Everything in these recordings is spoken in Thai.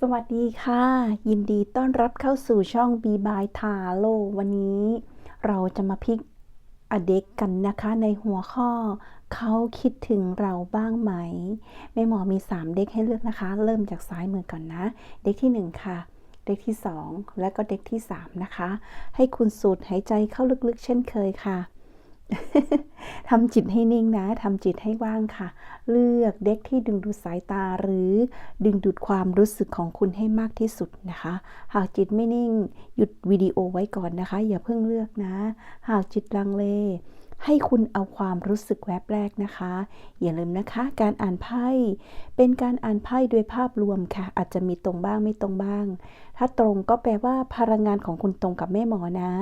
สวัสดีค่ะ ยินดีต้อนรับเข้าสู่ช่อง b by ทาโลวันนี้ เราจะมาพิกอเด็กกันนะคะในหัวข้อ เขาคิดถึงเราบ้างไหมแม่หมอมี 3 เด็กให้เลือกนะคะ เริ่มจากซ้ายมือก่อนนะ เด็กที่ 1 ค่ะ เด็กที่ 2 และก็เด็กที่ 3 นะคะ ให้คุณสูดหายใจเข้าลึกๆ เช่นเคยค่ะ ทำจิตให้นิ่งนะทำจิตให้ว่างค่ะ เลือกเด็กที่ดึงดูดสายตาหรือดึงดูดความรู้สึกของคุณให้มากที่สุดนะคะ หากจิตไม่นิ่งหยุดวิดีโอไว้ก่อนนะคะ อย่าเพิ่งเลือกนะ หากจิตลังเล ให้คุณเอาความรู้สึกแวบแรกนะคะ อย่าลืมนะคะ การอ่านไพ่เป็นการอ่านไพ่โดยภาพรวมค่ะ อาจจะมีตรงบ้างไม่ตรงบ้าง ถ้าตรงก็แปลว่าพลังงานของคุณตรงกับแม่หมอนะ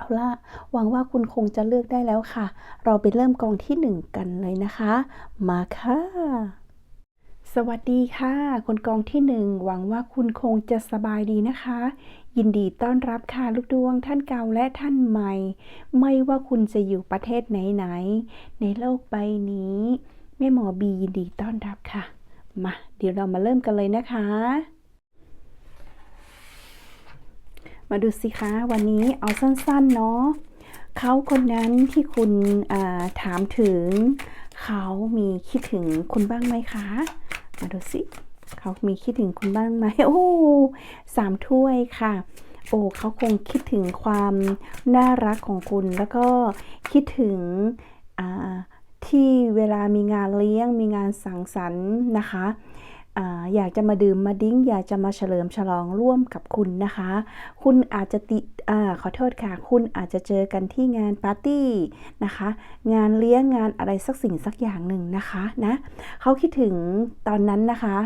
เอาละหวังว่าคุณคงจะเลือกได้แล้วค่ะ เราไปเริ่มกองที่ 1 กันเลยนะคะ มาค่ะ สวัสดีค่ะ คนกองที่ 1 หวังว่าคุณคงจะสบายดีนะคะ ยินดีต้อนรับค่ะลูกดวงท่านเก่าและท่านใหม่ ไม่ว่าคุณจะอยู่ประเทศไหนๆในโลกใบนี้แม่หมอบียินดีต้อนรับค่ะ มา เดี๋ยวเรามาเริ่มกันเลยนะคะ มาดูสิคะวันนี้เอาสั้นๆเนาะเขาคนนั้นที่คุณถามถึง เขามีคิดถึงคุณบ้างไหมคะ มาดูสิเขามีคิดถึงคุณบ้างไหมโอ้สามถ้วยค่ะ โอ้เขาคงคิดถึงความน่ารักของคุณ แล้วก็คิดถึงที่เวลามีงานเลี้ยงมีงานสังสรรค์นะคะ อยากจะมาดื่มมาดิ้ง อยากจะมาเฉลิมฉลองร่วมกับคุณนะคะ คุณอาจจะติอขอโทษค่ะ คุณอาจจะเจอกันที่งานปาร์ตี้นะคะ งานเลี้ยงงานอะไรสักสิ่งสักอย่างหนึ่งนะคะนะเขาคิดถึงตอนนั้นนะคะ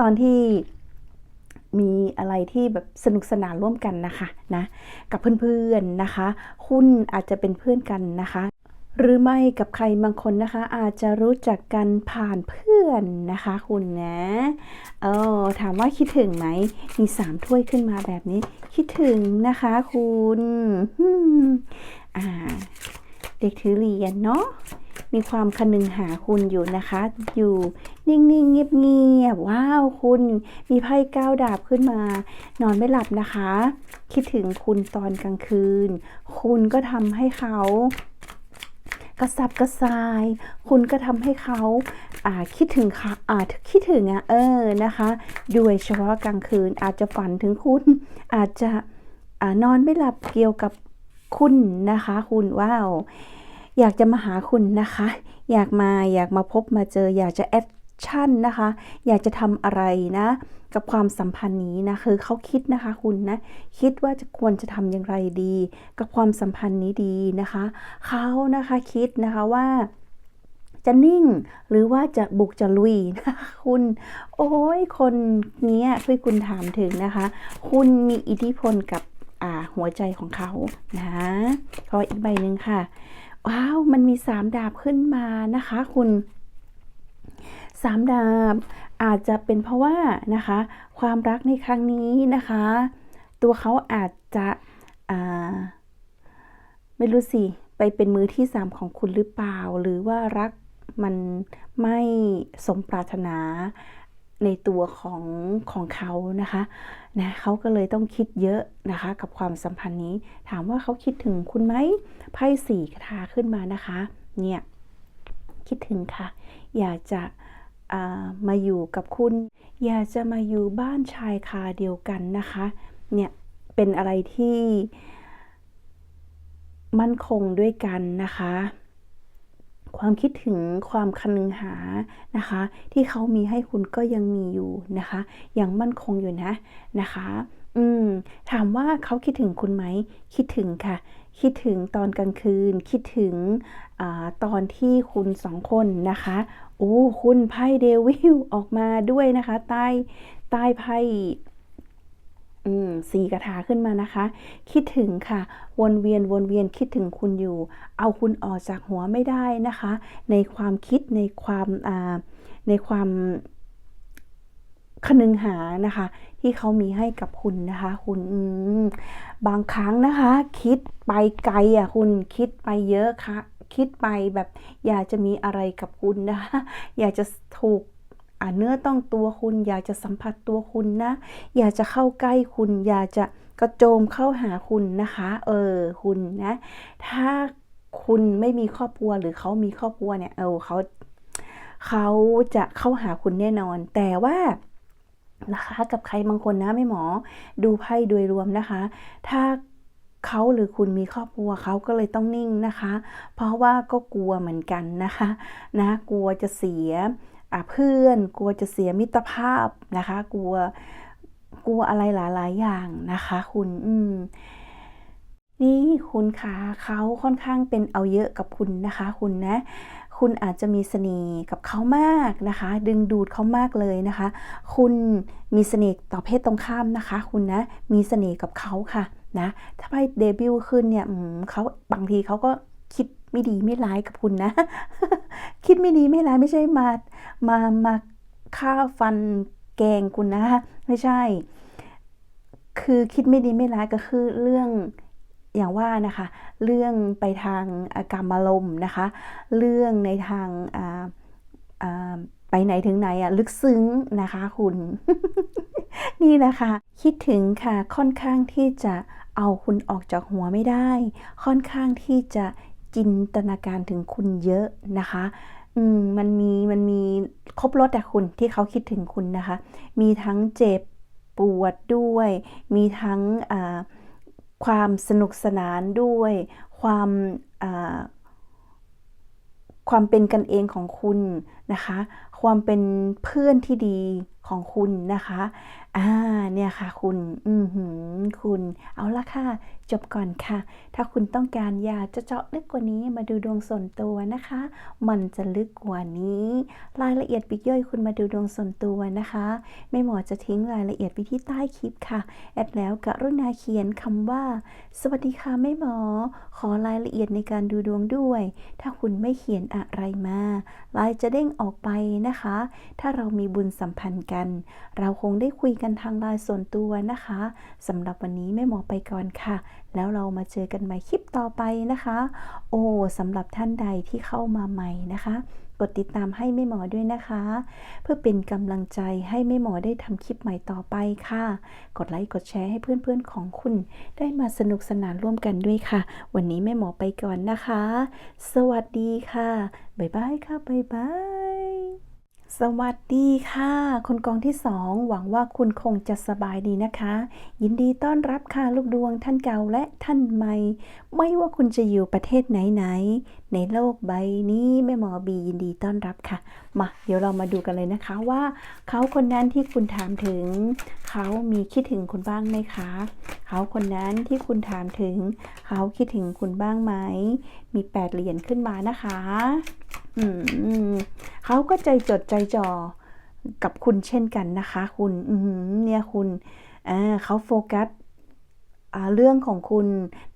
ตอนที่มีอะไรที่แบบสนุกสนานร่วมกันนะคะนะกับเพื่อนๆนะคะ คุณอาจจะเป็นเพื่อนกันนะคะ หรือไม่กับใครบางคนนะคะ อาจจะรู้จักกันผ่านเพื่อนนะคะ คุณนะเออถามว่าคิดถึงไหม มีสามถ้วยขึ้นมาแบบนี้ คิดถึงนะคะคุณอ่า เด็กถือเหรียญเนาะมีความคนึงหาคุณอยู่นะคะ อยู่นิ่งๆเงียบๆว้าวคุณ มีไพ่ก้าวดาบขึ้นมา นอนไม่หลับนะคะ คิดถึงคุณตอนกลางคืน คุณก็ทำให้เขา กระสับกระส่าย คุณก็ทำให้เขาอ่าคิดถึงค่ะอ่าคิดถึงอะเออนะคะโดยเฉพาะกลางคืนอาจจะฝันถึงคุณ อาจจะอ่านอนไม่หลับเกี่ยวกับคุณนะคะ คุณว้าวอยากจะมาหาคุณนะคะ อยากมาอยากมาพบมาเจอ อยากจะแอดชั่นนะคะ อยากจะทำอะไรนะ กับความสัมพันธ์นี้นะคือเขาคิดนะคะคุณนะคิดว่าจะควรจะทำอย่างไรดี กับความสัมพันธ์นี้ดีนะคะเขานะคะคิดนะคะว่าจะนิ่งหรือว่าจะบุกจะลุยนะคุณ โอ้ยคนนี้ที่คุณถามถึงนะคะ คุณมีอิทธิพลกับหัวใจของเขานะขออีกใบหนึ่งค่ะ ว้าว มันมีสามดาบขึ้นมานะคะ คุณ สามดาบอาจจะเป็นเพราะว่านะคะ ความรักในครั้งนี้นะคะ ตัวเขาอาจจะไม่รู้สิไปเป็นมือที่สามของคุณหรือเปล่า หรือว่ารักมันไม่สมปรารถนาในตัวของของเขานะคะนะเขาก็เลยต้องคิดเยอะนะคะ กับความสัมพันธ์นี้ ถามว่าเขาคิดถึงคุณไหมไพ่สี่คาถาขึ้นมานะคะ เนี่ยคิดถึงค่ะ อยากจะ มาอยู่กับคุณ อยากจะมาอยู่บ้านชายคาเดียวกันนะคะ เนี่ยเป็นอะไรที่มั่นคงด้วยกันนะคะ ความคิดถึงความคันนึงหานะคะ ที่เขามีให้คุณก็ยังมีอยู่นะคะ ยังมั่นคงอยู่นะนะคะ อืม ถามว่าเขาคิดถึงคุณไหม คิดถึงค่ะ คิดถึงตอนกลางคืน คิดถึงอตอนที่คุณสองคนนะคะ โอ้ คุณไพ่เดวิลออกมาด้วยนะคะ ใต้ใต้ไพ่สีกระถาขึ้นมานะคะ คิดถึงค่ะ วนเวียนวนเวียนคิดถึงคุณอยู่ เอาคุณออกจากหัวไม่ได้นะคะ ในความคิดในความในความ คนึงหานะคะ ที่เขามีให้กับคุณนะคะ คุณบางครั้งนะคะ คิดไปไกลอะคุณคิดไปเยอะค่ะ คิดไปแบบอยากจะมีอะไรกับคุณนะคะ อยากจะถูกอ่าเนื้อต้องตัวคุณ อยากจะสัมผัสตัวคุณนะ อยากจะเข้าใกล้คุณ อยากจะกระโจมเข้าหาคุณนะคะ เออคุณนะ ถ้าคุณไม่มีครอบครัวหรือเขามีครอบครัวเนี่ย เออเขาเขาจะเข้าหาคุณแน่นอน แต่ว่า นะคะ กับใครบางคนนะไม่หมอดูไพ่โดยรวมนะคะ ถ้าเขาหรือคุณมีครอบครัวเขาก็เลยต้องนิ่งนะคะ เพราะว่าก็กลัวเหมือนกันนะคะนะกลัวจะเสียเพื่อน กลัวจะเสียมิตรภาพนะคะ กลัวกลัวอะไรหลายๆอย่างนะคะ คุณอืมนี่คุณคะเขาค่อนข้างเป็นเอาเยอะกับคุณนะคะ คุณนะ คุณอาจจะมีเสน่ห์กับเขามากนะคะ ดึงดูดเขามากเลยนะคะ คุณมีเสน่ห์ต่อเพศตรงข้ามนะคะ คุณนะมีเสน่ห์กับเขาค่ะนะถ้าไปเดบิวต์ขึ้นเนี่ยเขาบางทีเขาก็คิดไม่ดีไม่ร้ายกับคุณนะ คิดไม่ดีไม่ร้ายไม่ใช่มามามาฆ่าฟันแกงคุณนะ ไม่ใช่ คือคิดไม่ดีไม่ร้ายก็คือเรื่อง อย่างว่านะคะ เรื่องไปทางกรรมอารมณ์นะคะ เรื่องในทางไปไหนถึงไหนอะลึกซึ้งนะคะคุณ นี่นะคะ คิดถึงค่ะค่อนข้างที่จะเอาคุณออกจากหัวไม่ได้ ค่อนข้างที่จะจินตนาการถึงคุณเยอะนะคะอืมมันมีมันมีครบรถแต่คุณที่เขาคิดถึงคุณนะคะ มีทั้งเจ็บปวดด้วย มีทั้ง ความสนุกสนานด้วย ความความเป็นกันเองของคุณนะคะ ความเป็นเพื่อนที่ดีของคุณนะคะ อ่าเนี่ยค่ะคุณอืมหืมคุณเอาละค่ะ จบก่อนค่ะ ถ้าคุณต้องการอยากจะเจาะลึกกว่านี้มาดูดวงส่วนตัวนะคะ มันจะลึกกว่านี้ รายละเอียดปิกย่อยคุณมาดูดวงส่วนตัวนะคะ ไม่หมอจะทิ้งรายละเอียดไว้ที่ใต้คลิปค่ะ แอดแล้วกรุณาเขียนคำว่า สวัสดีค่ะไม่หมอ ขอรายละเอียดในการดูดวงด้วย ถ้าคุณไม่เขียนอะไรมาลายจะเด้งออกไปนะคะ ถ้าเรามีบุญสัมพันธ์กัน เราคงได้คุยกันทางไลน์ส่วนตัวนะคะสำหรับวันนี้แม่หมอไปก่อนค่ะ แล้วเรามาเจอกันใหม่คลิปต่อไปนะคะ โอ้สำหรับท่านใดที่เข้ามาใหม่นะคะ กดติดตามให้แม่หมอด้วยนะคะ เพื่อเป็นกำลังใจให้แม่หมอได้ทำคลิปใหม่ต่อไปค่ะ กดไลค์กดแชร์ให้เพื่อนๆของคุณ ได้มาสนุกสนานร่วมกันด้วยค่ะ วันนี้แม่หมอไปก่อนนะคะ สวัสดีค่ะบ๊ายบายค่ะบ๊ายบาย สวัสดีค่ะ คนกองที่สองหวังว่าคุณคงจะสบายดีนะคะ ยินดีต้อนรับค่ะลูกดวงท่านเก่าและท่านใหม่ ไม่ว่าคุณจะอยู่ประเทศไหนๆในโลกใบนี้แม่หมอบียินดีต้อนรับค่ะ มาเดี๋ยวเรามาดูกันเลยนะคะว่า เขาคนนั้นที่คุณถามถึง เขามีคิดถึงคุณบ้างไหมคะ เขาคนนั้นที่คุณถามถึง เขาคิดถึงคุณบ้างไหมมีแปดเหรียญขึ้นมานะคะ เขาก็ใจจดใจจ่อกับคุณเช่นกันนะคะ คุณเนี่ยคุณเขาโฟกัสเรื่องของคุณ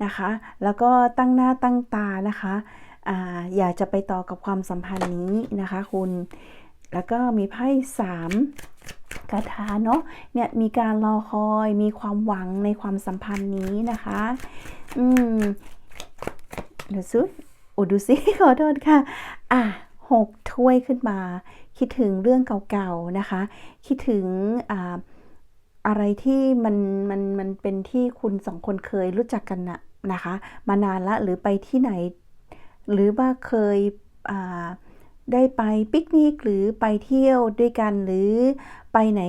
นะคะ แล้วก็ตั้งหน้าตั้งตานะคะออยากจะไปต่อกับความสัมพันธ์นี้นะคะ คุณแล้วก็มีไพ่สามกระทาเนาะเนี่ยมีการรอคอยมีความหวังในความสัมพันธ์นี้นะคะ อืมเดี๋ยวซุ อ้ดูสิขอโทษค่ะ อะหกถ้วยขึ้นมา คิดถึงเรื่องเก่าๆนะคะ คิดถึงอ่าอะไรที่มันมันมันเป็นที่คุณสองคนเคยรู้จักกันนะนะคะ มานานละหรือไปที่ไหน หรือว่าเคยได้ไปปิกนิกหรือไปเที่ยวด้วยกันหรือไปไหน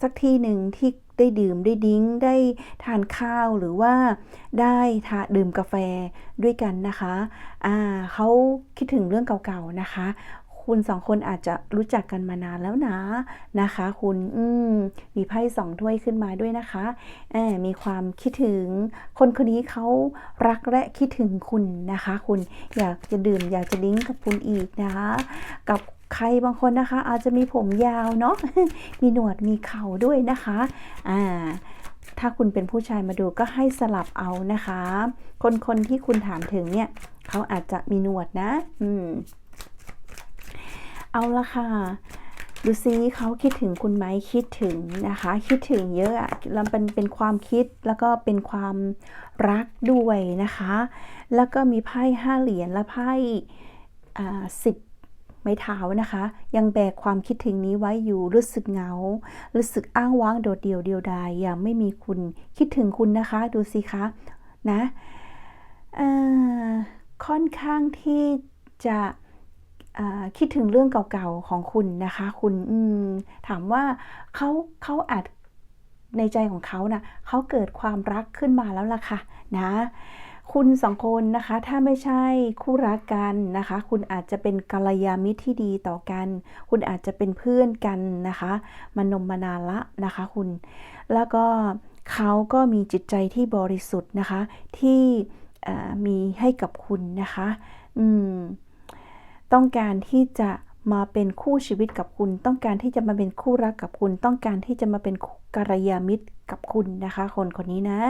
สักที่หนึ่งที่ ได้ดื่มได้ดิ้งได้ทานข้าวหรือว่าได้ทาดื่มกาแฟด้วยกันนะคะอ่าเขาคิดถึงเรื่องเก่าๆนะคะคุณสองคนอาจจะรู้จักกันมานานแล้วนะนะคะ คุณอืมมีไพ่สองถ้วยขึ้นมาด้วยนะคะแอบมีความคิดถึง คนคนนี้เขารักและคิดถึงคุณนะคะ คุณอยากจะดื่มอยากจะดิ้งกับคุณอีกนะคะ กับ ใครบางคนนะคะ อาจจะมีผมยาวเนาะมีหนวดมีเข่าด้วยนะคะอ่าถ้าคุณเป็นผู้ชายมาดูก็ให้สลับเอานะคะ คนคนที่คุณถามถึงเนี่ยเขาอาจจะมีหนวดนะ อืม เอาละค่ะดูซิเขาคิดถึงคุณไหมคิดถึงนะคะ คิดถึงเยอะแล้วเป็นเป็นความคิดแล้วก็เป็นความรักด้วยนะคะ แล้วก็มีไพ่ห้าเหรียญและไพ่สิบ ไม้เท้านะคะ ยังแบกความคิดถึงนี้ไว้อยู่รู้สึกเหงา รู้สึกอ้างว้างโดดเดี่ยวเดียวดายอย่างไม่มีคุณคิดถึงคุณนะคะ ดูสิคะนะค่อนข้างที่จะคิดถึงเรื่องเก่าๆของคุณนะคะ คุณถามว่าเขาเขาอาจในใจของเขานะ่ะเขาเกิดความรักขึ้นมาแล้วล่ะค่ะนะ คุณสองคนนะคะ ถ้าไม่ใช่คู่รักกันนะคะ คุณอาจจะเป็นกัลยาณมิตรที่ดีต่อกัน คุณอาจจะเป็นเพื่อนกันนะคะมานมมานานละนะคะคุณ แล้วก็เขาก็มีจิตใจที่บริสุทธิ์นะคะ ที่มีให้กับคุณนะคะอืมต้องการที่จะมาเป็นคู่ชีวิตกับคุณ ต้องการที่จะมาเป็นคู่รักกับคุณ ต้องการที่จะมาเป็นกัลยาณมิตรกับคุณนะคะ คนคนนี้นะ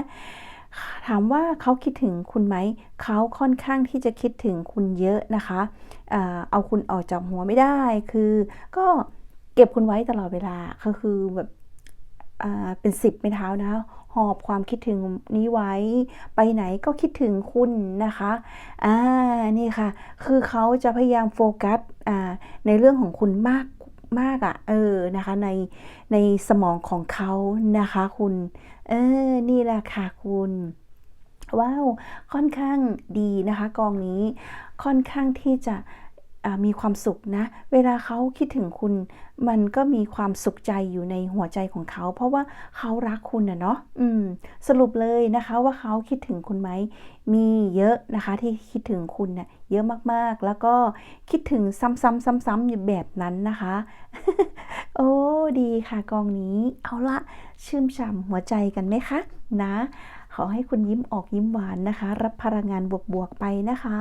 ถามว่าเขาคิดถึงคุณไหม เขาค่อนข้างที่จะคิดถึงคุณเยอะนะคะเอาคุณออกจากหัวไม่ได้ คือก็เก็บคุณไว้ตลอดเวลา ก็คือแบบเป็นสิบไม่เท้านะ หอบความคิดถึงนี้ไว้ ไปไหนก็คิดถึงคุณนะคะ อ่า นี่ค่ะ คือเขาจะพยายามโฟกัสในเรื่องของคุณมาก มากอะ่ะ เออนะคะในในสมองของเขานะคะคุณ เออ นี่แหละค่ะคุณว้าว ค่อนข้างดีนะคะ กองนี้ค่อนข้างที่จะ มีความสุขนะ เวลาเขาคิดถึงคุณ มันก็มีความสุขใจอยู่ในหัวใจของเขา เพราะว่าเขารักคุณนะเนาะอืม สรุปเลยนะคะว่าเขาคิดถึงคุณไหม มีเยอะนะคะที่คิดถึงคุณนะ่ยเยอะมากๆ แล้วก็คิดถึงซ้ำๆๆๆแบบนั้นนะคะ โอ้ดีค่ะกองนี้ เอาละชื่มฉ่ำหัวใจกันไหมคะ นะขอให้คุณยิ้มออกยิ้มหวานนะคะ รับพลังงานบวกๆไปนะคะ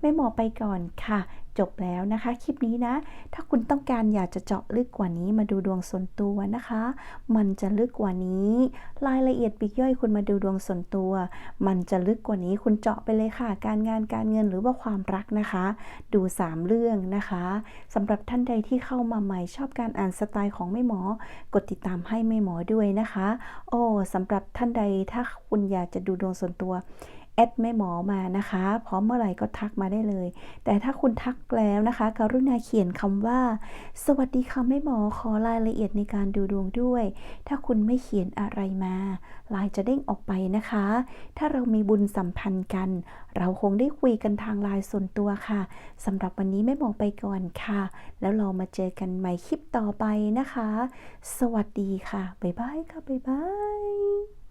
แม่หมอไปก่อนค่ะ จบแล้วนะคะ คลิปนี้นะ ถ้าคุณต้องการอยากจะเจาะลึกกว่านี้มาดูดวงส่วนตัวนะคะ มันจะลึกกว่านี้ รายละเอียดปีกย่อยคุณมาดูดวงส่วนตัว มันจะลึกกว่านี้คุณเจาะไปเลยค่ะ การงานการเงินหรือว่าความรักนะคะ ดู 3 เรื่องนะคะสำหรับท่านใดที่เข้ามาใหม่ชอบการอ่านสไตล์ของแม่หมอ กดติดตามให้แม่หมอด้วยนะคะ โอ้สำหรับท่านใดถ้าคุณอยากจะดูดวงส่วนตัว แอดแม่หมอมานะคะ พร้อมเมื่อไหร่ก็ทักมาได้เลย แต่ถ้าคุณทักแล้วนะคะ กรุณาเขียนคำว่า สวัสดีค่ะแม่หมอขอรายละเอียดในการดูดวงด้วย ถ้าคุณไม่เขียนอะไรมาลายจะเด้งออกไปนะคะ ถ้าเรามีบุญสัมพันธ์กัน เราคงได้คุยกันทางลน์ส่วนตัวค่ะสำหรับวันนี้แม่หมอไปก่อนค่ะ แล้วเรามาเจอกันใหม่คลิปต่อไปนะคะ สวัสดีค่ะบ๊ายบายค่ะบ๊ายบาย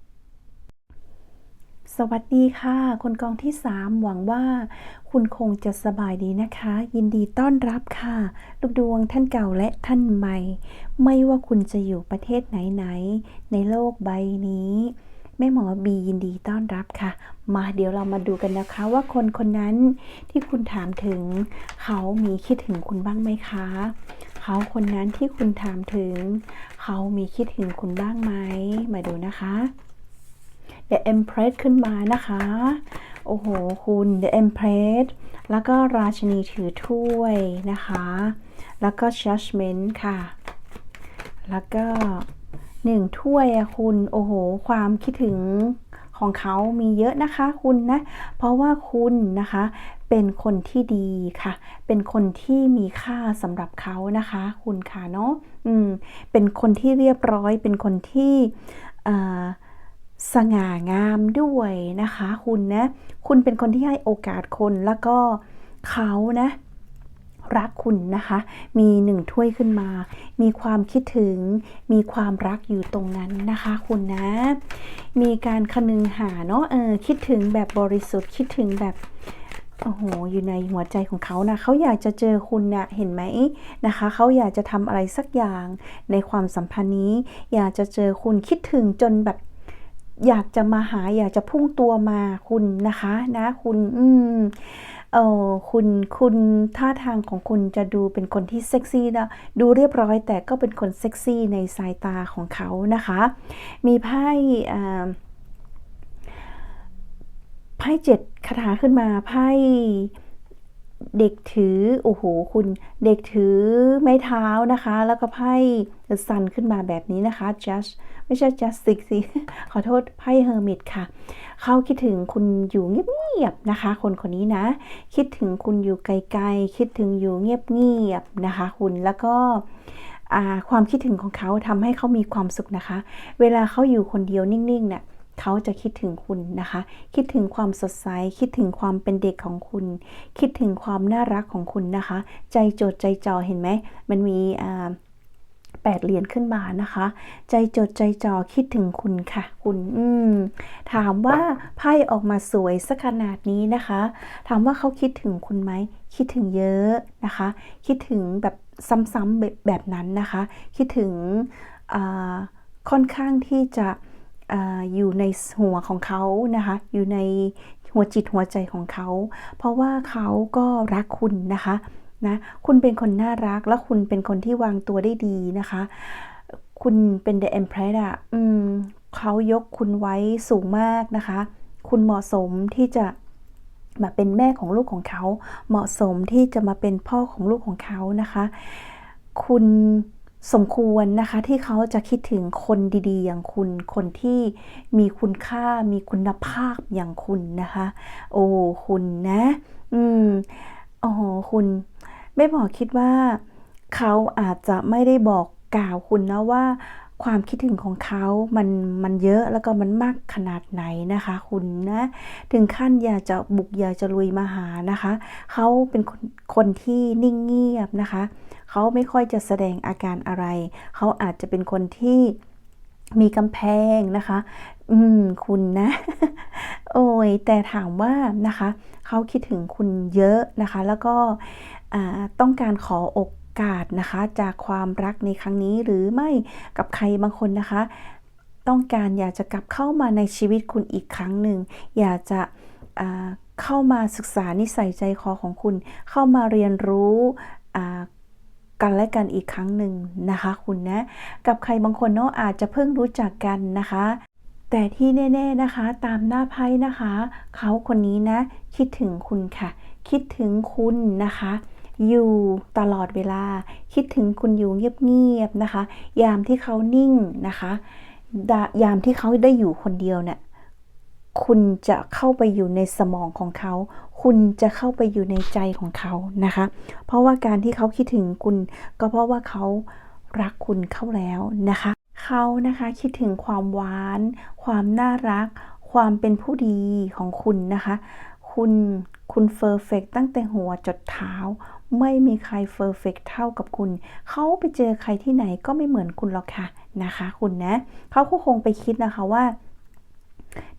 สวัสดีค่ะ คนกองที่ 3 หวังว่าคุณคงจะสบายดีนะคะ ยินดีต้อนรับค่ะ ลูกดวงท่านเก่าและท่านใหม่ ไม่ว่าคุณจะอยู่ประเทศไหนๆในโลกใบนี้แม่หมอบียินดีต้อนรับค่ะ มาเดี๋ยวเรามาดูกันนะคะว่าคนคนนั้นที่คุณถามถึง เขามีคิดถึงคุณบ้างไหมคะ เขาคนนั้นที่คุณถามถึง เขามีคิดถึงคุณบ้างไหมมาดูนะคะ The Empress ขึ้นมานะคะ โอ้โห คุณ The Empress แล้วก็ราชินีถือถ้วยนะคะ แล้วก็ Judgment ค่ะ แล้วก็หนึ่งถ้วยอะคุณ โอ้โห ความคิดถึงของเขามีเยอะนะคะคุณนะ เพราะว่าคุณนะคะ เป็นคนที่ดีค่ะ เป็นคนที่มีค่าสำหรับเขานะคะ คุณค่ะเนาะ อืม เป็นคนที่เรียบร้อย เป็นคนที่อ่า สง่างามด้วยนะคะ คุณนะ คุณเป็นคนที่ให้โอกาสคนแล้วก็เขานะ รักคุณนะคะ มีหนึ่งถ้วยขึ้นมา มีความคิดถึง มีความรักอยู่ตรงนั้นนะคะ คุณนะ มีการคนึงหาเนาะเออคิดถึงแบบบริสุทธิ์คิดถึงแบบโอ้โห อยู่ในหัวใจของเขานะเขาอยากจะเจอคุณนะเห็นไหมนะคะ เขาอยากจะทำอะไรสักอย่างในความสัมพันธ์นี้ อยากจะเจอคุณคิดถึงจนแบบ อยากจะมาหาอยากจะพุ่งตัวมาคุณนะคะนะคุณอืมเออคุณคุณท่าทางของคุณจะดูเป็นคนที่เซ็กซี่นะดูเรียบร้อยแต่ก็เป็นคนเซ็กซี่ในสายตาของเขานะคะ มีไพ่ไพ่เจ็ดคาถาขึ้นมาไพ่ เด็กถือโอ้โหคุณเด็กถือไม้เท้านะคะ แล้วก็ไพ่ซันขึ้นมาแบบนี้นะคะ just ไม่ใช่ just six สิขอโทษไพ่เฮอร์มิตค่ะ เขาคิดถึงคุณอยู่เงียบๆนะคะ คนคนนี้นะ คิดถึงคุณอยู่ไกลๆ คิดถึงอยู่เงียบๆนะคะคุณแล้วก็ความคิดถึงของเขาทำให้เขามีความสุขนะคะ เวลาเขาอยู่คนเดียวนิ่งๆเนี่ย เขาจะคิดถึงคุณนะคะ คิดถึงความสดใส คิดถึงความเป็นเด็กของคุณ คิดถึงความน่ารักของคุณนะคะ ใจโจดใจจ่อเห็นไหม มันมีแปดเหรียญขึ้นมานะคะ ใจจดใจจ่อคิดถึงคุณค่ะ คุณอืมถามว่าไพ่ออกมาสวยสักขนาดนี้นะคะ ถามว่าเขาคิดถึงคุณไหม คิดถึงเยอะนะคะ คิดถึงแบบซ้ำๆแบบแบบนั้นนะคะ คิดถึงค่อนข้างที่จะ อยู่ในหัวของเขานะคะ อยู่ในหัวจิตหัวใจของเขา เพราะว่าเขาก็รักคุณนะคะนะคุณเป็นคนน่ารักแล้วคุณเป็นคนที่วางตัวได้ดีนะคะ คุณเป็น The Empress อะอืมเขายกคุณไว้สูงมากนะคะ คุณเหมาะสมที่จะมาเป็นแม่ของลูกของเขา เหมาะสมที่จะมาเป็นพ่อของลูกของเขานะคะ คุณ สมควรนะคะที่เขาจะคิดถึงคนดีๆ อย่างคุณคนที่มีคุณค่ามีคุณภาพอย่างคุณนะคะ โอ้คุณนะ อืมโอ้โหคุณไม่บอกคิดว่า เขาอาจจะไม่ได้บอกกล่าวคุณนะว่า ความคิดถึงของเขามันมันเยอะแล้วก็มันมากขนาดไหนนะคะ คุณนะ ถึงขั้นอยากจะบุกอยากจะลุยมาหานะคะ เขาเป็นคนคนที่นิ่งเงียบนะคะ เขาไม่ค่อยจะแสดงอาการอะไร เขาอาจจะเป็นคนที่มีกำแพงนะคะ อืม คุณนะ โอ้ย แต่ถามว่านะคะ เขาคิดถึงคุณเยอะนะคะ แล้วก็ต้องการขออก กาสนะคะ จากความรักในครั้งนี้หรือไม่กับใครบางคนนะคะ ต้องการอยากจะกลับเข้ามาในชีวิตคุณอีกครั้งหนึ่ง อยากจะเข้ามาศึกษานิสัยใจคอของคุณ เข้ามาเรียนรู้กันและกันอีกครั้งหนึ่งนะคะ คุณนะ กับใครบางคนเนาะอาจจะเพิ่งรู้จักกันนะคะ แต่ที่แน่ ๆนะคะ ตามหน้าไพ่นะคะ เขาคนนี้นะ คิดถึงคุณค่ะ คิดถึงคุณนะคะ อยู่ตลอดเวลา คิดถึงคุณอยู่เงียบๆนะคะ ยามที่เขานิ่งนะคะ ยามที่เขาได้อยู่คนเดียวเนี่ยคุณจะเข้าไปอยู่ในสมองของเขา คุณจะเข้าไปอยู่ในใจของเขานะคะ เพราะว่าการที่เขาคิดถึงคุณ ก็เพราะว่าเขารักคุณเข้าแล้วนะคะ เขานะคะคิดถึงความหวาน ความน่ารัก ความเป็นผู้ดีของคุณนะคะ คุณคุณเฟอร์เฟกตั้งแต่หัวจดเท้า ไม่มีใครเฟอร์เฟกเท่ากับคุณ เขาไปเจอใครที่ไหนก็ไม่เหมือนคุณหรอกค่ะนะคะ คุณนะ เขาก็คงไปคิดนะคะว่า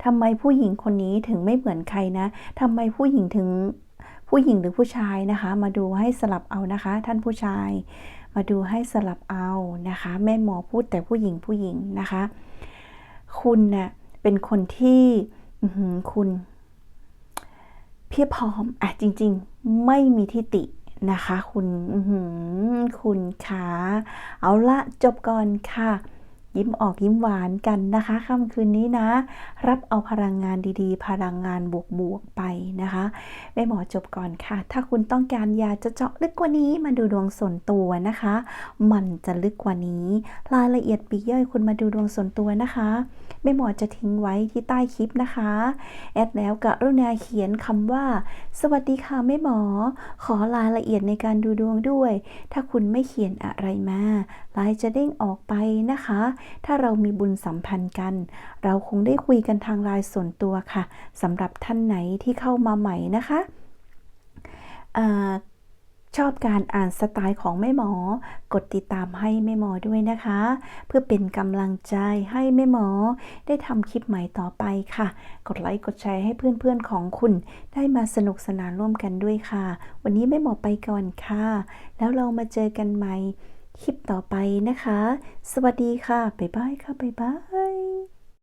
ทำไมผู้หญิงคนนี้ถึงไม่เหมือนใครนะทำไมผู้หญิงถึงผู้หญิงหรือผู้ชายนะคะ มาดูให้สลับเอานะคะ ท่านผู้ชาย มาดูให้สลับเอานะคะ แม่หมอพูดแต่ผู้หญิงผู้หญิงนะคะ คุณเนะ่ะเป็นคนที่คุณเพียบพร้อมอะจริง ๆ ไม่มีที่ติ นะคะ คุณคุณขาเอาละจบก่อนค่ะ ยิ้มออกยิ้มหวานกันนะคะค่ำคืนนี้นะ รับเอาพลังงานดีๆ พลังงานบวกๆไปนะคะแม่หมอจบก่อนค่ะ ถ้าคุณต้องการอยากจะเจาะลึกกว่านี้มาดูดวงส่วนตัวนะคะ มันจะลึกกว่านี้ รายละเอียดปีกย่อยคุณมาดูดวงส่วนตัวนะคะแม่หมอจะทิ้งไว้ที่ใต้คลิปนะคะ แอดแล้วกรุณาเขียนคำว่า สวัสดีค่ะแม่หมอ ขอรายละเอียดในการดูดวงด้วย ถ้าคุณไม่เขียนอะไรมาลน์จะเด้งออกไปนะคะถ้าเรามีบุญสัมพันธ์กัน เราคงได้คุยกันทางไลน์ส่วนตัวค่ะสำหรับท่านไหนที่เข้ามาใหม่นะคะอาชอบการอ่านสไตล์ของแม่หมอ กดติดตามให้แม่หมอด้วยนะคะ เพื่อเป็นกำลังใจให้แม่หมอ ได้ทำคลิปใหม่ต่อไปค่ะ กดไลค์กดแชร์ให้เพื่อนๆของคุณ ได้มาสนุกสนานร่วมกันด้วยค่ะ วันนี้แม่หมอไปก่อนค่ะ แล้วเรามาเจอกันใหม่ คลิปต่อไปนะคะ สวัสดีค่ะ บ๊ายบายค่ะ บ๊ายบาย